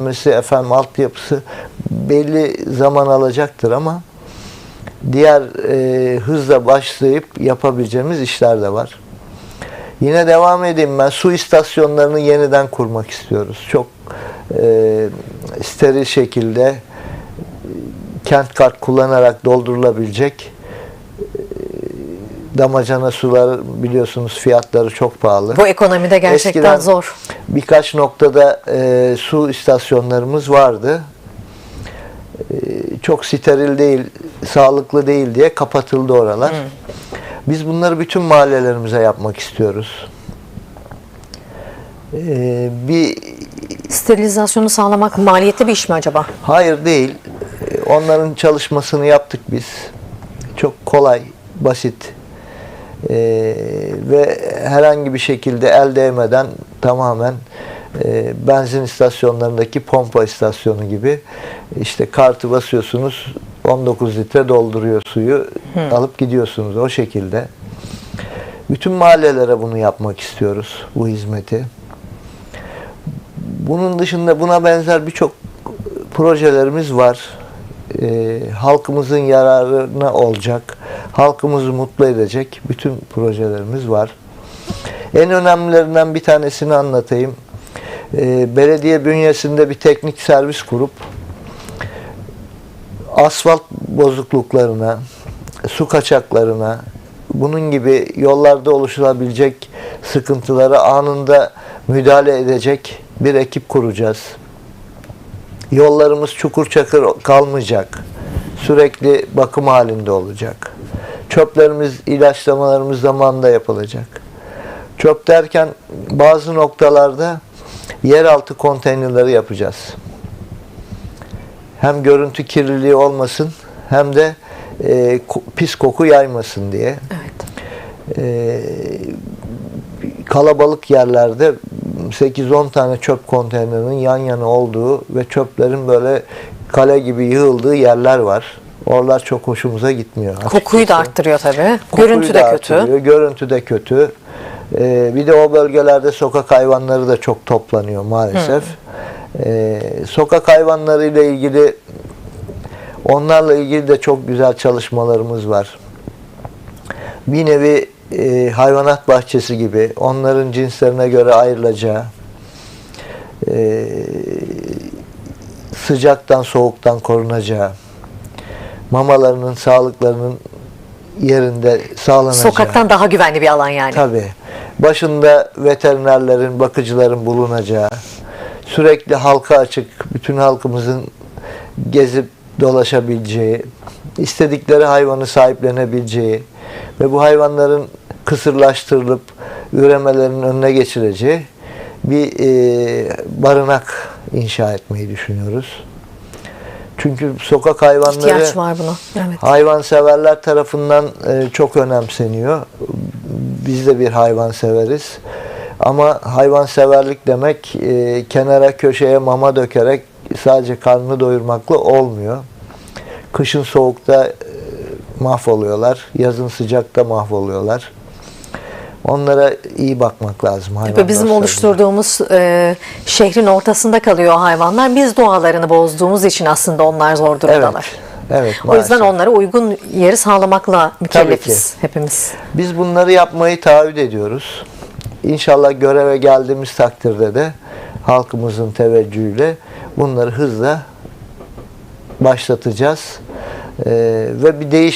düzenlemesi, efendim altyapısı belli zaman alacaktır ama diğer e, hızla başlayıp yapabileceğimiz işler de var. Yine devam edeyim ben. Su istasyonlarını yeniden kurmak istiyoruz. Çok e, steril şekilde kent kart kullanarak doldurulabilecek damacana sular biliyorsunuz fiyatları çok pahalı. Bu ekonomide gerçekten Eskiden zor. Birkaç noktada e, su istasyonlarımız vardı. E, çok steril değil, sağlıklı değil diye kapatıldı oralar. Biz bunları bütün mahallelerimize yapmak istiyoruz. E, bir Sterilizasyonu sağlamak maliyetli bir iş mi acaba? hayır değil. E, Onların çalışmasını yaptık biz. Çok kolay, basit E, ve herhangi bir şekilde el değmeden tamamen e, benzin istasyonlarındaki pompa istasyonu gibi işte kartı basıyorsunuz 19 litre dolduruyor suyu alıp gidiyorsunuz o şekilde. Bütün mahallelere bunu yapmak istiyoruz bu hizmeti. Bunun dışında buna benzer birçok projelerimiz var. Ee, halkımızın yararına olacak, halkımızı mutlu edecek bütün projelerimiz var. En önemlilerinden bir tanesini anlatayım. Ee, belediye bünyesinde bir teknik servis kurup asfalt bozukluklarına, su kaçaklarına, bunun gibi yollarda oluşabilecek sıkıntılara anında müdahale edecek bir ekip kuracağız. Yollarımız çukur çakır kalmayacak. Sürekli bakım halinde olacak. Çöplerimiz, ilaçlamalarımız zamanında yapılacak. Çöp derken bazı noktalarda yeraltı konteynerleri yapacağız hem görüntü kirliliği olmasın hem de e, pis koku yaymasın diye. Evet. E, kalabalık yerlerde 8-10 tane çöp konteynerinin yan yana olduğu ve çöplerin böyle kale gibi yığıldığı yerler var. Oralar çok hoşumuza gitmiyor. Kokuyu da açıkçası. arttırıyor tabii. Kokuyu Görüntü de kötü. Görüntü de kötü. Ee, bir de o bölgelerde sokak hayvanları da çok toplanıyor maalesef. Ee, sokak hayvanları ile ilgili onlarla ilgili de çok güzel çalışmalarımız var. Bir nevi e, hayvanat bahçesi gibi onların cinslerine göre ayrılacağı e, sıcaktan soğuktan korunacağı mamalarının sağlıklarının yerinde sağlanacağı. Sokaktan daha güvenli bir alan yani. Tabii. Başında veterinerlerin, bakıcıların bulunacağı, sürekli halka açık, bütün halkımızın gezip dolaşabileceği, istedikleri hayvanı sahiplenebileceği ve bu hayvanların kısırlaştırılıp üremelerinin önüne geçireceği bir e, barınak inşa etmeyi düşünüyoruz. Çünkü sokak hayvanları İhtiyaç var buna. Evet. hayvanseverler tarafından e, çok önemseniyor. Biz de bir hayvan severiz. Ama hayvanseverlik demek e, kenara köşeye mama dökerek sadece karnını doyurmakla olmuyor. Kışın soğukta e, mahvoluyorlar, yazın sıcakta mahvoluyorlar. Onlara iyi bakmak lazım. hayvan bizim oluşturduğumuz e, şehrin ortasında kalıyor hayvanlar. Biz doğalarını bozduğumuz için aslında onlar zor Evet. durumdalar. Evet, O yüzden onlara uygun yeri sağlamakla mükellefiz hepimiz. Biz bunları yapmayı taahhüt ediyoruz. İnşallah göreve geldiğimiz takdirde de halkımızın teveccühüyle bunları hızla başlatacağız. Ee, ve bir değiş